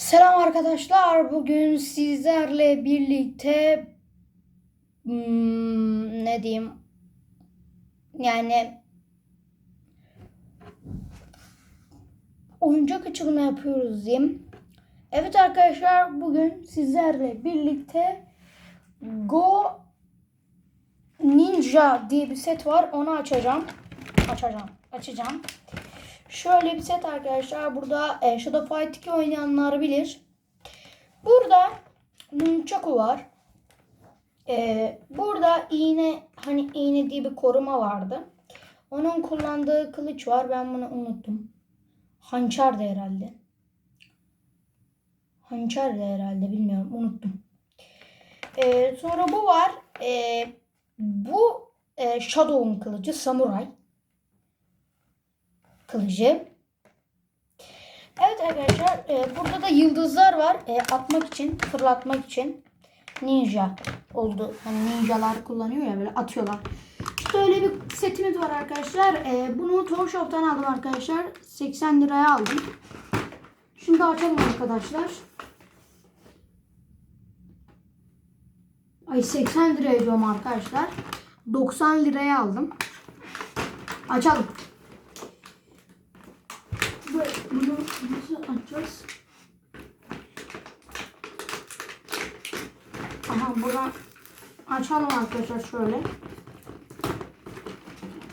Selam arkadaşlar. Bugün sizlerle birlikte hmm, ne diyeyim? Yani oyuncak açılımı yapıyoruz diyeyim. Evet arkadaşlar bugün sizlerle birlikte Go Ninja diye bir set var. Onu açacağım. Açacağım. Açacağım. Şöyle bir set arkadaşlar. Burada e, Shadow Fight 2 oynayanlar bilir. Burada Nunchaku var. E, burada iğne hani iğne diye bir koruma vardı. Onun kullandığı kılıç var. Ben bunu unuttum. Hançer de herhalde. Hançer de herhalde bilmiyorum. Unuttum. E, sonra bu var. E, bu e, Shadow'un kılıcı. Samuray kılıcı. Evet arkadaşlar e, burada da yıldızlar var. E, atmak için, fırlatmak için. Ninja oldu. Hani ninjalar kullanıyor ya böyle atıyorlar. İşte öyle bir setimiz var arkadaşlar. E, bunu Toy Shop'tan aldım arkadaşlar. 80 liraya aldım. Şimdi açalım arkadaşlar. Ay 80 liraya diyorum arkadaşlar. 90 liraya aldım. Açalım. Böyle bunu nasıl açacağız? Aha buradan açalım arkadaşlar şöyle.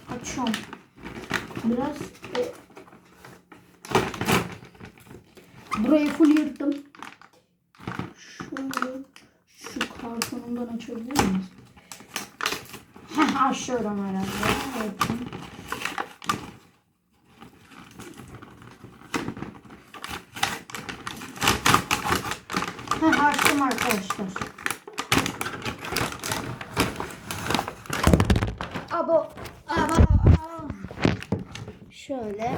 Açıyorum. Biraz e, burayı full yırttım. Şöyle şu kartonundan açabilir miyiz? Heh açıyorum herhalde. Evet. Heh, açtım arkadaşlar. Abo, abo. Şöyle.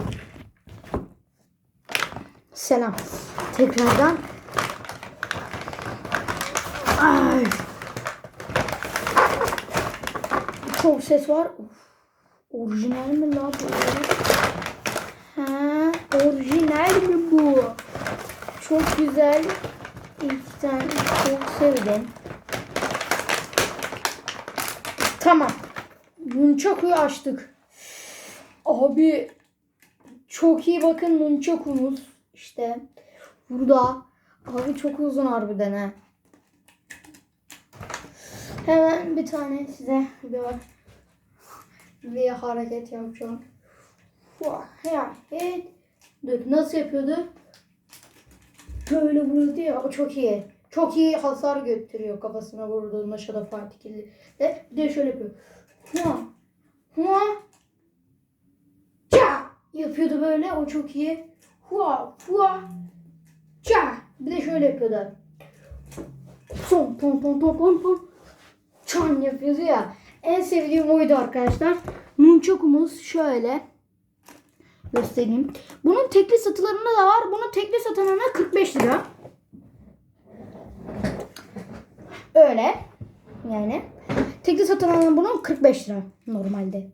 Selam. Tekrardan. Ay. Çok ses var. Orijinal mi lan bu? Ha, orijinal mi bu? Çok güzel. İki tane çok sevdim. Tamam. Nunchaku'yu açtık. Abi çok iyi bakın Nunchaku'muz. İşte burada. Abi çok uzun harbiden ha. Hemen bir tane size bir, bir hareket yapacağım. Hareket. Dur nasıl yapıyordu? Böyle vuruyordu ya o çok iyi. Çok iyi hasar götürüyor kafasına vurduğunda Shadow Partikülü. De, bir de şöyle yapıyor. Hua. Hua. Ça. Yapıyordu böyle o çok iyi. Hua. Hua. Ça. Bir de şöyle yapıyordu. Son ton ton ton ton ton. Çan yapıyordu ya. En sevdiğim oydu arkadaşlar. Nunchaku'muz şöyle göstereyim. Bunun tekli satılarında da var. Bunu tekli satanına 45 lira. Öyle. Yani. Tekli satanına bunun 45 lira normalde.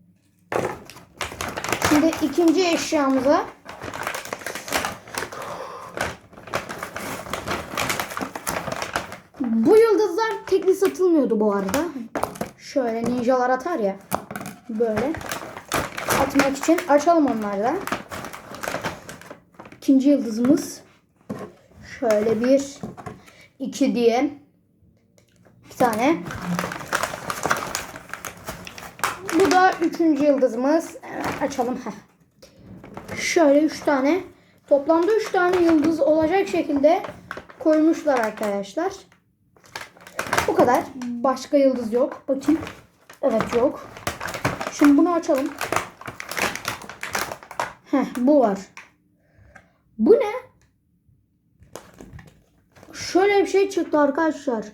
Şimdi ikinci eşyamıza Bu yıldızlar tekli satılmıyordu bu arada. Şöyle ninjalar atar ya. Böyle atmak için açalım onları da. İkinci yıldızımız şöyle bir iki diye bir tane. Bu da üçüncü yıldızımız. Hemen açalım. Heh. Şöyle üç tane. Toplamda üç tane yıldız olacak şekilde koymuşlar arkadaşlar. Bu kadar. Başka yıldız yok. Bakayım. Evet yok. Şimdi bunu açalım. Heh, bu var. Bu ne? Şöyle bir şey çıktı arkadaşlar.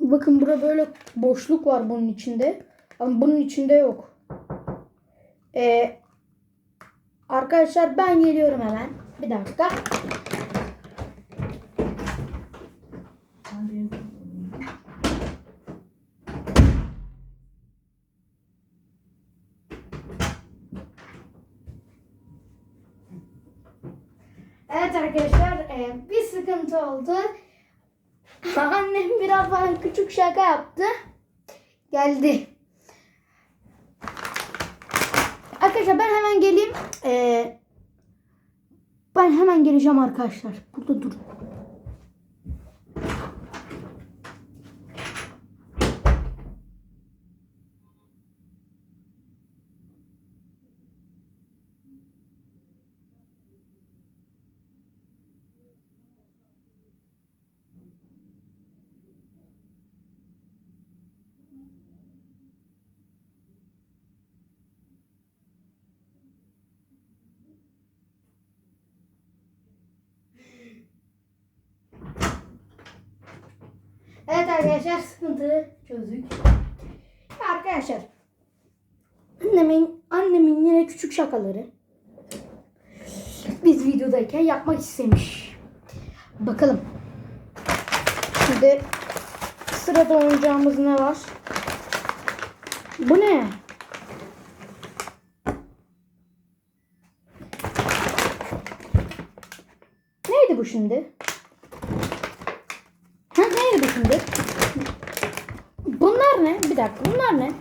Bakın burada böyle boşluk var bunun içinde. Ama bunun içinde yok. Ee, arkadaşlar ben geliyorum hemen. Bir dakika. Evet arkadaşlar e, bir sıkıntı oldu. Annem biraz bana küçük şaka yaptı. Geldi. Arkadaşlar ben hemen geleyim. E, ben hemen geleceğim arkadaşlar. Burada dur. Evet arkadaşlar sıkıntı çözdük. Arkadaşlar annemin annemin yine küçük şakaları biz videodayken yapmak istemiş. Bakalım. Şimdi sırada oynayacağımız ne var? Bu ne? Neydi bu şimdi? Ha neydi bu şimdi? Bunlar ne? Bir dakika bunlar ne?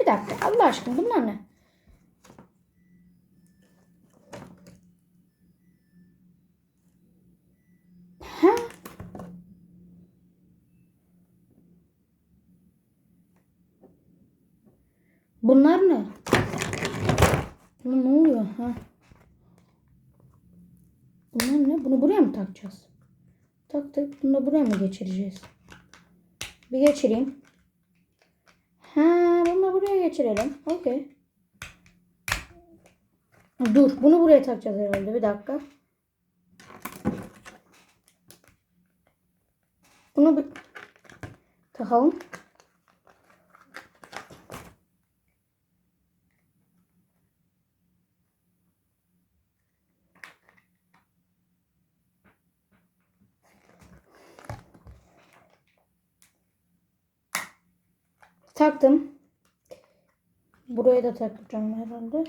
Bir dakika Allah aşkına bunlar ne? Ha? Bunlar ne? Bu ne oluyor? Ha? Bunlar ne? Bunu buraya mı takacağız? Taktık. Bunu da buraya mı geçireceğiz? Bir geçireyim. Ha, bunu buraya geçirelim. Okey. Dur. Bunu buraya takacağız herhalde. Bir dakika. Bunu bir takalım. Taktım. Buraya da takacağım herhalde.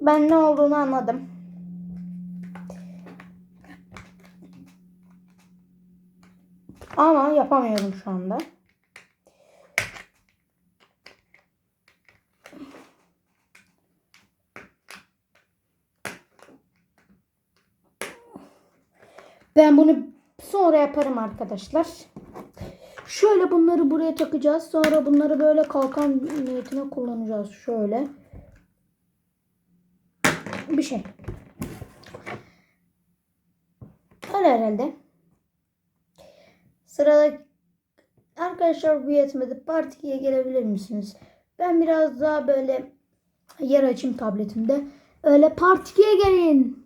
Ben ne olduğunu anladım. Ama yapamıyorum şu anda. Ben bunu sonra yaparım arkadaşlar. Şöyle bunları buraya takacağız. Sonra bunları böyle kalkan niyetine kullanacağız. Şöyle. Bir şey. Öyle herhalde. Sırada arkadaşlar bu yetmedi. Part 2'ye gelebilir misiniz? Ben biraz daha böyle yer açayım tabletimde. Öyle part 2'ye gelin.